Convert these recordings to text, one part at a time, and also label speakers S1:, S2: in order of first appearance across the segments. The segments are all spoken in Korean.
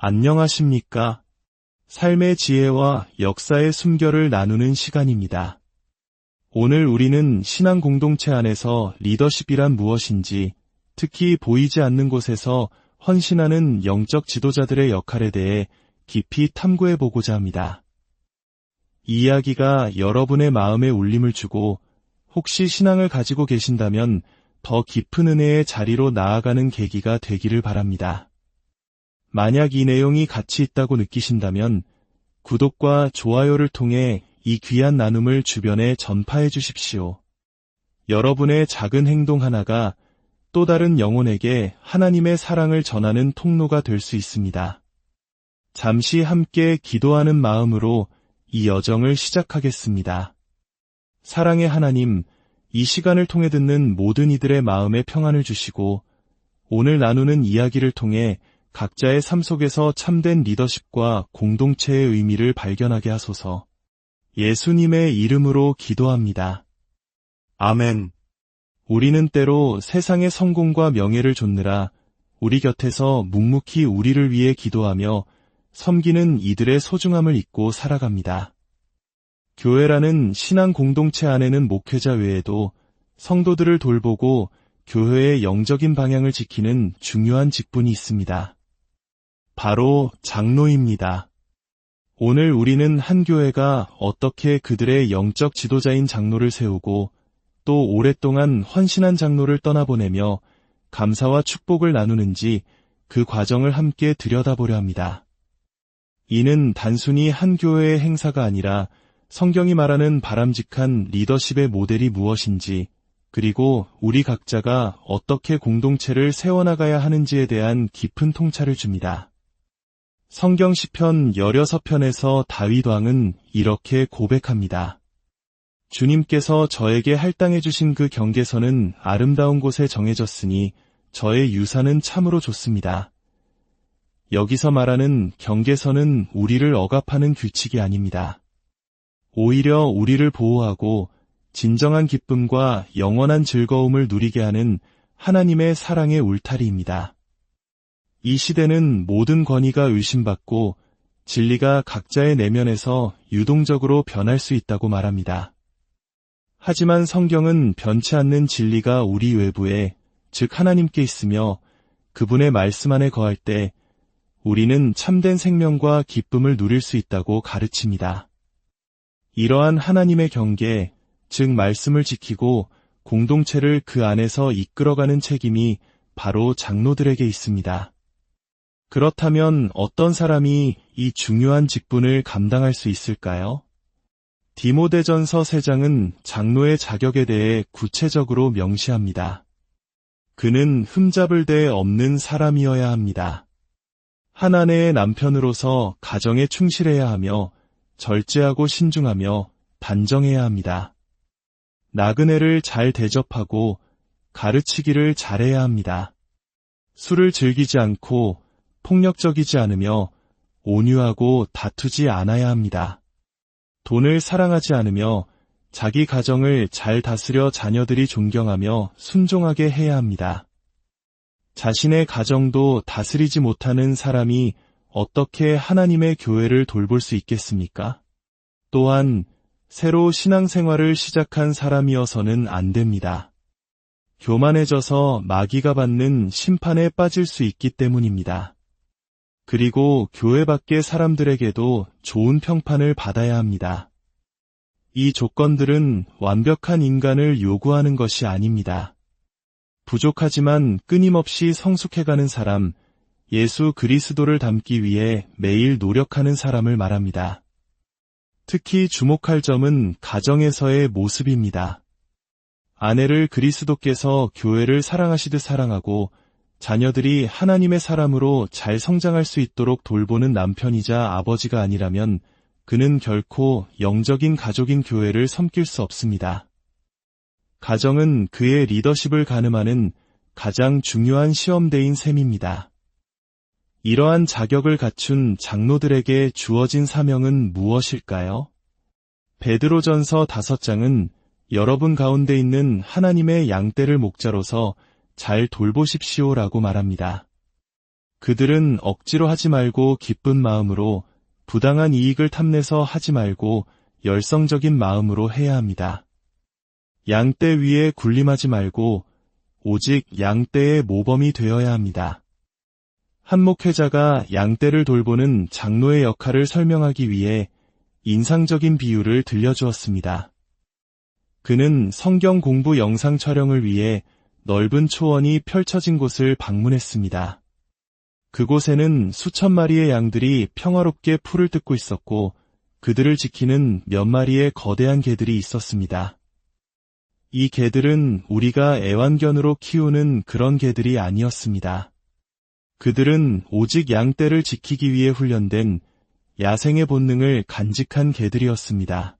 S1: 안녕하십니까? 삶의 지혜와 역사의 숨결을 나누는 시간입니다. 오늘 우리는 신앙 공동체 안에서 리더십이란 무엇인지, 특히 보이지 않는 곳에서 헌신하는 영적 지도자들의 역할에 대해 깊이 탐구해 보고자 합니다. 이 이야기가 여러분의 마음에 울림을 주고 혹시 신앙을 가지고 계신다면 더 깊은 은혜의 자리로 나아가는 계기가 되기를 바랍니다. 만약 이 내용이 가치 있다고 느끼신다면 구독과 좋아요를 통해 이 귀한 나눔을 주변에 전파해 주십시오. 여러분의 작은 행동 하나가 또 다른 영혼에게 하나님의 사랑을 전하는 통로가 될 수 있습니다. 잠시 함께 기도하는 마음으로 이 여정을 시작하겠습니다. 사랑의 하나님, 이 시간을 통해 듣는 모든 이들의 마음에 평안을 주시고 오늘 나누는 이야기를 통해 각자의 삶 속에서 참된 리더십과 공동체의 의미를 발견하게 하소서. 예수님의 이름으로 기도합니다. 아멘. 우리는 때로 세상의 성공과 명예를 좇느라 우리 곁에서 묵묵히 우리를 위해 기도하며 섬기는 이들의 소중함을 잊고 살아갑니다. 교회라는 신앙 공동체 안에는 목회자 외에도 성도들을 돌보고 교회의 영적인 방향을 지키는 중요한 직분이 있습니다. 바로 장로입니다. 오늘 우리는 한 교회가 어떻게 그들의 영적 지도자인 장로를 세우고 또 오랫동안 헌신한 장로를 떠나보내며 감사와 축복을 나누는지 그 과정을 함께 들여다보려 합니다. 이는 단순히 한 교회의 행사가 아니라 성경이 말하는 바람직한 리더십의 모델이 무엇인지 그리고 우리 각자가 어떻게 공동체를 세워나가야 하는지에 대한 깊은 통찰을 줍니다. 성경 시편 16편에서 다윗 왕은 이렇게 고백합니다. 주님께서 저에게 할당해 주신 그 경계선은 아름다운 곳에 정해졌으니 저의 유산은 참으로 좋습니다. 여기서 말하는 경계선은 우리를 억압하는 규칙이 아닙니다. 오히려 우리를 보호하고 진정한 기쁨과 영원한 즐거움을 누리게 하는 하나님의 사랑의 울타리입니다. 이 시대는 모든 권위가 의심받고 진리가 각자의 내면에서 유동적으로 변할 수 있다고 말합니다. 하지만 성경은 변치 않는 진리가 우리 외부에, 즉 하나님께 있으며 그분의 말씀 안에 거할 때 우리는 참된 생명과 기쁨을 누릴 수 있다고 가르칩니다. 이러한 하나님의 경계, 즉 말씀을 지키고 공동체를 그 안에서 이끌어가는 책임이 바로 장로들에게 있습니다. 그렇다면 어떤 사람이 이 중요한 직분을 감당할 수 있을까요? 디모데전서 3장은 장로의 자격에 대해 구체적으로 명시합니다. 그는 흠잡을 데 없는 사람이어야 합니다. 한 아내의 남편으로서 가정에 충실해야 하며 절제하고 신중하며 단정해야 합니다. 나그네를 잘 대접하고 가르치기를 잘해야 합니다. 술을 즐기지 않고 폭력적이지 않으며 온유하고 다투지 않아야 합니다. 돈을 사랑하지 않으며 자기 가정을 잘 다스려 자녀들이 존경하며 순종하게 해야 합니다. 자신의 가정도 다스리지 못하는 사람이 어떻게 하나님의 교회를 돌볼 수 있겠습니까? 또한 새로 신앙생활을 시작한 사람이어서는 안 됩니다. 교만해져서 마귀가 받는 심판에 빠질 수 있기 때문입니다. 그리고 교회 밖의 사람들에게도 좋은 평판을 받아야 합니다. 이 조건들은 완벽한 인간을 요구하는 것이 아닙니다. 부족하지만 끊임없이 성숙해가는 사람, 예수 그리스도를 닮기 위해 매일 노력하는 사람을 말합니다. 특히 주목할 점은 가정에서의 모습입니다. 아내를 그리스도께서 교회를 사랑하시듯 사랑하고 자녀들이 하나님의 사람으로 잘 성장할 수 있도록 돌보는 남편이자 아버지가 아니라면 그는 결코 영적인 가족인 교회를 섬길 수 없습니다. 가정은 그의 리더십을 가늠하는 가장 중요한 시험대인 셈입니다. 이러한 자격을 갖춘 장로들에게 주어진 사명은 무엇일까요? 베드로전서 5장은 여러분 가운데 있는 하나님의 양떼를 목자로서 잘 돌보십시오라고 말합니다. 그들은 억지로 하지 말고 기쁜 마음으로 부당한 이익을 탐내서 하지 말고 열성적인 마음으로 해야 합니다. 양떼 위에 군림하지 말고 오직 양떼의 모범이 되어야 합니다. 한 목회자가 양떼를 돌보는 장로의 역할을 설명하기 위해 인상적인 비유를 들려주었습니다. 그는 성경 공부 영상 촬영을 위해 넓은 초원이 펼쳐진 곳을 방문했습니다. 그곳에는 수천 마리의 양들이 평화롭게 풀을 뜯고 있었고 그들을 지키는 몇 마리의 거대한 개들이 있었습니다. 이 개들은 우리가 애완견으로 키우는 그런 개들이 아니었습니다. 그들은 오직 양떼를 지키기 위해 훈련된 야생의 본능을 간직한 개들이었습니다.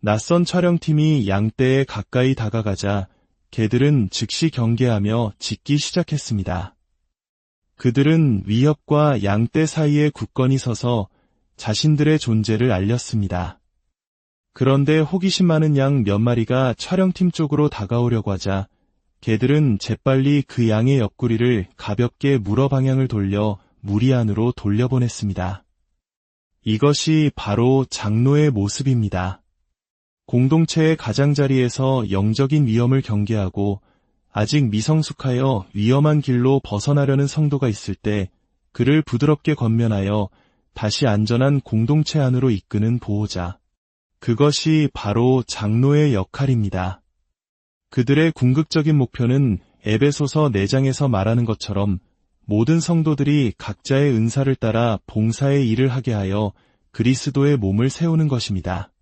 S1: 낯선 촬영팀이 양떼에 가까이 다가가자 개들은 즉시 경계하며 짖기 시작했습니다. 그들은 위협과 양떼 사이에 굳건히 서서 자신들의 존재를 알렸습니다. 그런데 호기심 많은 양 몇 마리가 촬영팀 쪽으로 다가오려고 하자 개들은 재빨리 그 양의 옆구리를 가볍게 물어 방향을 돌려 무리 안으로 돌려보냈습니다. 이것이 바로 장로의 모습입니다. 공동체의 가장자리에서 영적인 위험을 경계하고 아직 미성숙하여 위험한 길로 벗어나려는 성도가 있을 때 그를 부드럽게 건면하여 다시 안전한 공동체 안으로 이끄는 보호자. 그것이 바로 장로의 역할입니다. 그들의 궁극적인 목표는 에베소서 4장에서 말하는 것처럼 모든 성도들이 각자의 은사를 따라 봉사의 일을 하게 하여 그리스도의 몸을 세우는 것입니다.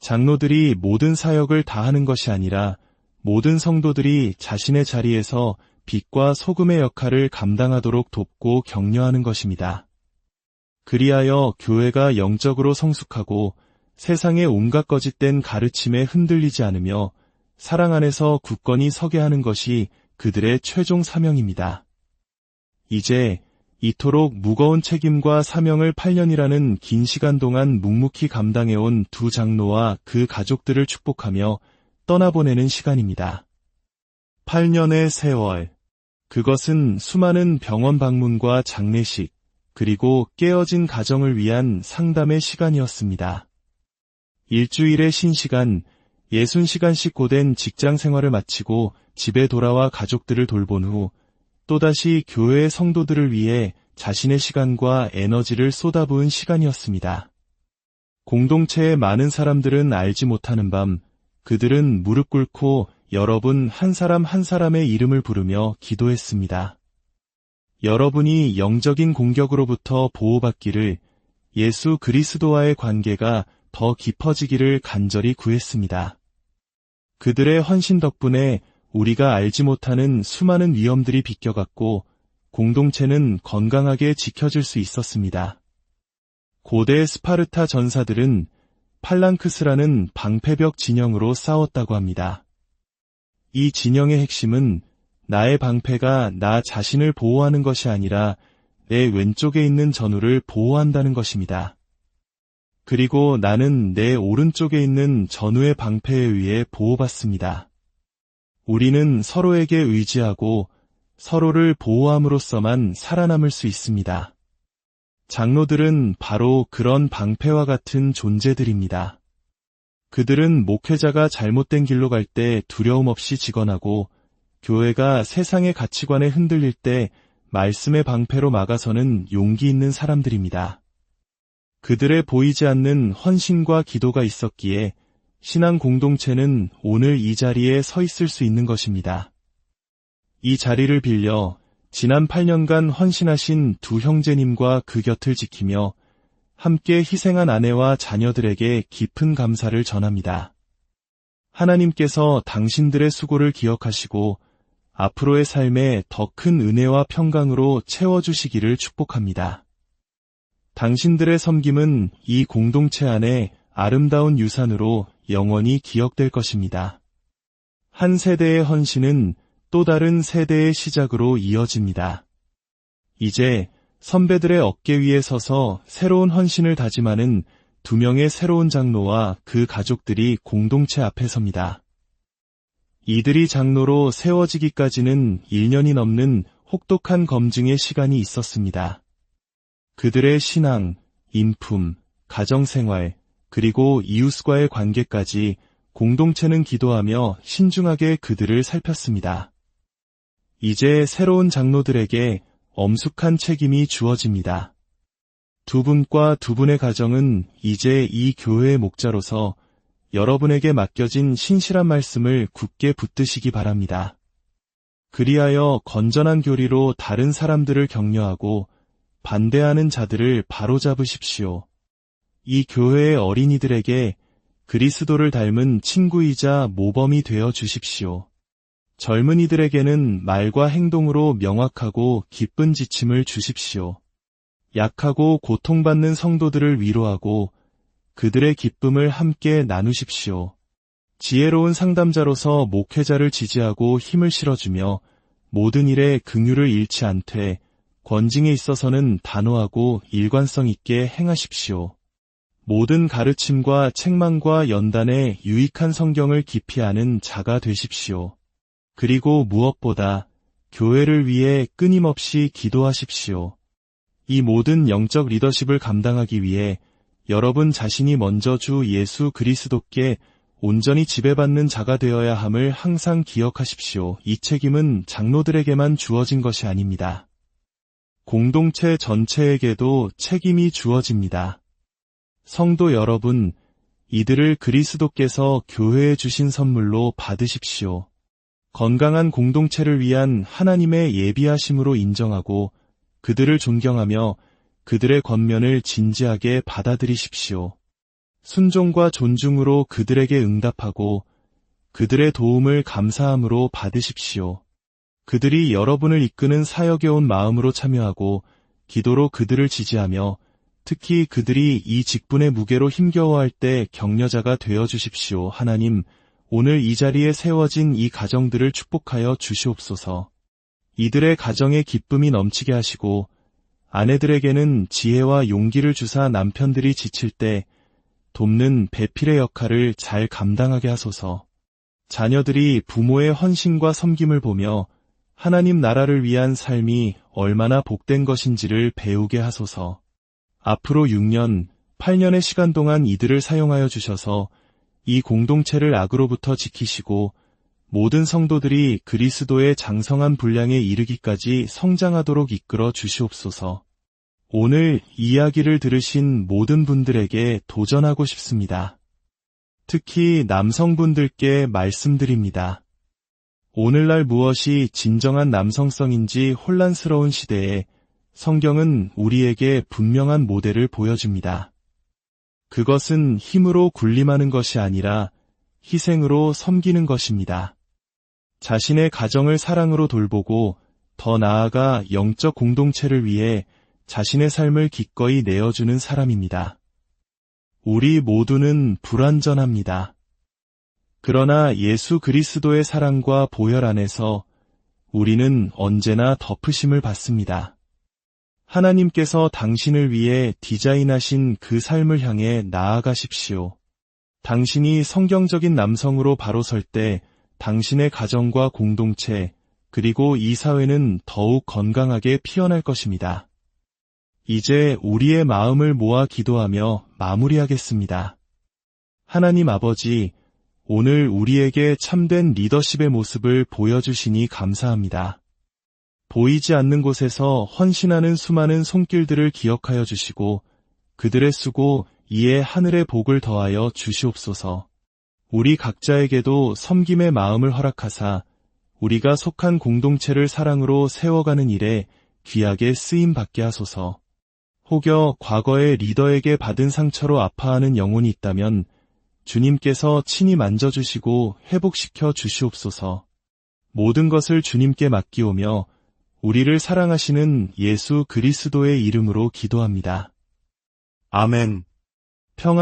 S1: 장로들이 모든 사역을 다 하는 것이 아니라 모든 성도들이 자신의 자리에서 빛과 소금의 역할을 감당하도록 돕고 격려하는 것입니다. 그리하여 교회가 영적으로 성숙하고 세상의 온갖 거짓된 가르침에 흔들리지 않으며 사랑 안에서 굳건히 서게 하는 것이 그들의 최종 사명입니다. 이제 이토록 무거운 책임과 사명을 8년이라는 긴 시간 동안 묵묵히 감당해온 두 장로와 그 가족들을 축복하며 떠나보내는 시간입니다. 8년의 세월. 그것은 수많은 병원 방문과 장례식, 그리고 깨어진 가정을 위한 상담의 시간이었습니다. 일주일의 신시간, 예순 시간씩 고된 직장 생활을 마치고 집에 돌아와 가족들을 돌본 후 또다시 교회의 성도들을 위해 자신의 시간과 에너지를 쏟아부은 시간이었습니다. 공동체의 많은 사람들은 알지 못하는 밤 그들은 무릎 꿇고 여러분 한 사람 한 사람의 이름을 부르며 기도했습니다. 여러분이 영적인 공격으로부터 보호받기를 예수 그리스도와의 관계가 더 깊어지기를 간절히 구했습니다. 그들의 헌신 덕분에 우리가 알지 못하는 수많은 위험들이 비껴갔고 공동체는 건강하게 지켜질 수 있었습니다. 고대 스파르타 전사들은 팔랑크스라는 방패벽 진영으로 싸웠다고 합니다. 이 진영의 핵심은 나의 방패가 나 자신을 보호하는 것이 아니라 내 왼쪽에 있는 전우를 보호한다는 것입니다. 그리고 나는 내 오른쪽에 있는 전우의 방패에 의해 보호받습니다. 우리는 서로에게 의지하고 서로를 보호함으로써만 살아남을 수 있습니다. 장로들은 바로 그런 방패와 같은 존재들입니다. 그들은 목회자가 잘못된 길로 갈 때 두려움 없이 직언하고 교회가 세상의 가치관에 흔들릴 때 말씀의 방패로 막아서는 용기 있는 사람들입니다. 그들의 보이지 않는 헌신과 기도가 있었기에 신앙 공동체는 오늘 이 자리에 서 있을 수 있는 것입니다. 이 자리를 빌려 지난 8년간 헌신하신 두 형제님과 그 곁을 지키며 함께 희생한 아내와 자녀들에게 깊은 감사를 전합니다. 하나님께서 당신들의 수고를 기억하시고 앞으로의 삶에 더 큰 은혜와 평강으로 채워주시기를 축복합니다. 당신들의 섬김은 이 공동체 안에 아름다운 유산으로 영원히 기억될 것입니다. 한 세대의 헌신은 또 다른 세대의 시작으로 이어집니다. 이제 선배들의 어깨 위에 서서 새로운 헌신을 다짐하는 두 명의 새로운 장로와 그 가족들이 공동체 앞에 섭니다. 이들이 장로로 세워지기까지는 1년이 넘는 혹독한 검증의 시간이 있었습니다. 그들의 신앙, 인품, 가정생활, 그리고 이웃과의 관계까지 공동체는 기도하며 신중하게 그들을 살폈습니다. 이제 새로운 장로들에게 엄숙한 책임이 주어집니다. 두 분과 두 분의 가정은 이제 이 교회의 목자로서 여러분에게 맡겨진 신실한 말씀을 굳게 붙드시기 바랍니다. 그리하여 건전한 교리로 다른 사람들을 격려하고 반대하는 자들을 바로잡으십시오. 이 교회의 어린이들에게 그리스도를 닮은 친구이자 모범이 되어 주십시오. 젊은이들에게는 말과 행동으로 명확하고 기쁜 지침을 주십시오. 약하고 고통받는 성도들을 위로하고 그들의 기쁨을 함께 나누십시오. 지혜로운 상담자로서 목회자를 지지하고 힘을 실어주며 모든 일에 긍휼을 잃지 않되 권징에 있어서는 단호하고 일관성 있게 행하십시오. 모든 가르침과 책망과 연단에 유익한 성경을 아는 자가 되십시오. 그리고 무엇보다 교회를 위해 끊임없이 기도하십시오. 이 모든 영적 리더십을 감당하기 위해 여러분 자신이 먼저 주 예수 그리스도께 온전히 지배받는 자가 되어야 함을 항상 기억하십시오. 이 책임은 장로들에게만 주어진 것이 아닙니다. 공동체 전체에게도 책임이 주어집니다. 성도 여러분, 이들을 그리스도께서 교회에 주신 선물로 받으십시오. 건강한 공동체를 위한 하나님의 예비하심으로 인정하고 그들을 존경하며 그들의 권면을 진지하게 받아들이십시오. 순종과 존중으로 그들에게 응답하고 그들의 도움을 감사함으로 받으십시오. 그들이 여러분을 이끄는 사역에 온 마음으로 참여하고 기도로 그들을 지지하며 특히 그들이 이 직분의 무게로 힘겨워할 때 격려자가 되어 주십시오. 하나님, 오늘 이 자리에 세워진 이 가정들을 축복하여 주시옵소서. 이들의 가정에 기쁨이 넘치게 하시고 아내들에게는 지혜와 용기를 주사 남편들이 지칠 때 돕는 배필의 역할을 잘 감당하게 하소서. 자녀들이 부모의 헌신과 섬김을 보며 하나님 나라를 위한 삶이 얼마나 복된 것인지를 배우게 하소서. 앞으로 6년, 8년의 시간 동안 이들을 사용하여 주셔서 이 공동체를 악으로부터 지키시고 모든 성도들이 그리스도의 장성한 분량에 이르기까지 성장하도록 이끌어 주시옵소서. 오늘 이야기를 들으신 모든 분들에게 도전하고 싶습니다. 특히 남성분들께 말씀드립니다. 오늘날 무엇이 진정한 남성성인지 혼란스러운 시대에 성경은 우리에게 분명한 모델을 보여줍니다. 그것은 힘으로 군림하는 것이 아니라 희생으로 섬기는 것입니다. 자신의 가정을 사랑으로 돌보고 더 나아가 영적 공동체를 위해 자신의 삶을 기꺼이 내어주는 사람입니다. 우리 모두는 불완전합니다. 그러나 예수 그리스도의 사랑과 보혈 안에서 우리는 언제나 덮으심을 받습니다. 하나님께서 당신을 위해 디자인하신 그 삶을 향해 나아가십시오. 당신이 성경적인 남성으로 바로 설 때 당신의 가정과 공동체, 그리고 이 사회는 더욱 건강하게 피어날 것입니다. 이제 우리의 마음을 모아 기도하며 마무리하겠습니다. 하나님 아버지, 오늘 우리에게 참된 리더십의 모습을 보여주시니 감사합니다. 보이지 않는 곳에서 헌신하는 수많은 손길들을 기억하여 주시고 그들의 수고 이에 하늘의 복을 더하여 주시옵소서. 우리 각자에게도 섬김의 마음을 허락하사 우리가 속한 공동체를 사랑으로 세워가는 일에 귀하게 쓰임 받게 하소서. 혹여 과거의 리더에게 받은 상처로 아파하는 영혼이 있다면 주님께서 친히 만져주시고 회복시켜 주시옵소서. 모든 것을 주님께 맡기오며 우리를 사랑하시는 예수 그리스도의 이름으로 기도합니다. 아멘. 평안